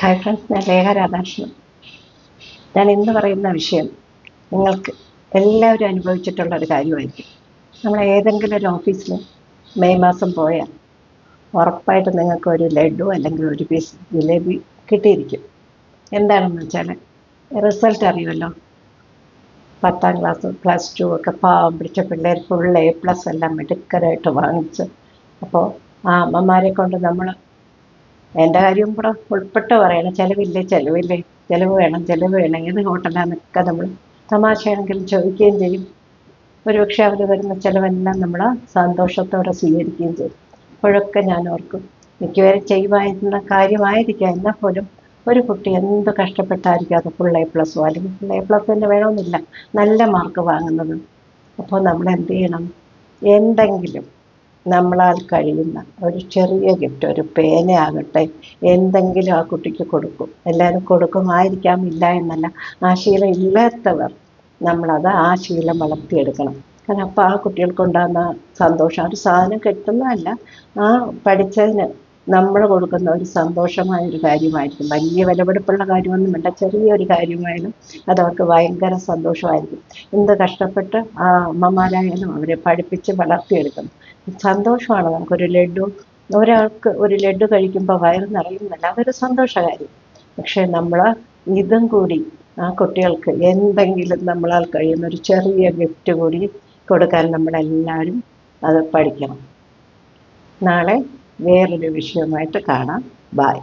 Hi friends ഞാൻ ലേഖ രാധാകൃഷ്ണൻ ഞാൻ ഇന്ന് പറയുന്ന വിഷയം നിങ്ങൾക്ക് എല്ലാവരും അനുഭവിച്ചിട്ടുള്ള ഒരു കാര്യമായിരിക്കും. നമ്മൾ ഏതെങ്കിലും ഒരു ഓഫീസിൽ മെയ് മാസം പോയാൽ ഉറപ്പായിട്ട് നിങ്ങൾക്ക് ഒരു ലഡു അല്ലെങ്കിൽ ഒരു പീസ് ജിലേബി കിട്ടിയിരിക്കും. എന്താണെന്ന് വെച്ചാൽ റിസൾട്ട് അറിയുമല്ലോ? പത്താം ക്ലാസ് പ്ലസ് ടു ഒക്കെ പാവം പിടിച്ച പിള്ളേർ ഫുൾ എ പ്ലസ് എല്ലാം മിടുക്കരായിട്ട് വാങ്ങിച്ച്. അപ്പോൾ ആ അമ്മമാരെ കൊണ്ട് നമ്മൾ എന്റെ കാര്യം കൂടെ ഉൾപ്പെട്ട് പറയണം. ചിലവില്ലേ ചിലവില്ലേ. ചിലവ് വേണം ചിലവ് വേണം. ഏത് ഹോട്ടലാന്നൊക്കെ നമ്മൾ തമാശയാണെങ്കിലും ചോദിക്കുകയും ചെയ്യും. ഒരുപക്ഷെ അവർ വരുന്ന ചിലവെല്ലാം നമ്മൾ സന്തോഷത്തോടെ സ്വീകരിക്കുകയും ചെയ്യും. അപ്പോഴൊക്കെ ഞാൻ ഓർക്കും മിക്കവരും ചെയ്യുമായിരുന്ന കാര്യമായിരിക്കാം. എന്നാൽ പോലും ഒരു കുട്ടി എന്ത് കഷ്ടപ്പെട്ടായിരിക്കും അത് ഫുൾ എ പ്ലസോ അല്ലെങ്കിൽ ഫുൾ എ പ്ലസ് തന്നെ വേണമെന്നില്ല. നല്ല മാർക്ക് വാങ്ങുന്നത്. അപ്പോൾ നമ്മൾ എന്ത് ചെയ്യണം? എന്തെങ്കിലും നമ്മളാൽ കഴിയുന്ന ഒരു ചെറിയ ഗിഫ്റ്റ് ഒരു പേനയാകട്ടെ എന്തെങ്കിലും ആ കുട്ടിക്ക് കൊടുക്കും. എല്ലാവരും കൊടുക്കുമായിരിക്കാം ഇല്ല എന്നല്ല. ആ ശീലം ഇല്ലാത്തവർ നമ്മളത് ആ ശീലം വളർത്തിയെടുക്കണം. കാരണം അപ്പോൾ ആ കുട്ടികൾക്കുണ്ടാകുന്ന സന്തോഷം ഒരു സാധനം കിട്ടുന്നതല്ല. ആ പഠിച്ചതിന് നമ്മൾ കൊടുക്കുന്ന ഒരു സന്തോഷമായ ഒരു കാര്യമായിരിക്കും. വലിയ വിലപിടിപ്പുള്ള കാര്യമൊന്നും വേണ്ട ചെറിയൊരു കാര്യമായാലും അതവർക്ക് ഭയങ്കര സന്തോഷമായിരിക്കും. എന്ത് കഷ്ടപ്പെട്ട് ആ അമ്മമാരായാലും അവരെ പഠിപ്പിച്ച് വളർത്തിയെടുക്കണം സന്തോഷമാണ്. നമുക്കൊരു ലഡു ഒരാൾക്ക് ഒരു ലഡു കഴിക്കുമ്പോൾ വയറ് നിറയുന്നില്ല അതൊരു സന്തോഷകാര്യം. പക്ഷേ നമ്മൾ ഇതും കൂടി ആ കുട്ടികൾക്ക് എന്തെങ്കിലും നമ്മളാൽ കഴിയുന്ന ഒരു ചെറിയ ഗിഫ്റ്റ് കൂടി കൊടുക്കാൻ നമ്മളെല്ലാവരും അത് പഠിക്കണം. നാളെ വേറൊരു വിഷയമായിട്ട് കാണാം. ബായ്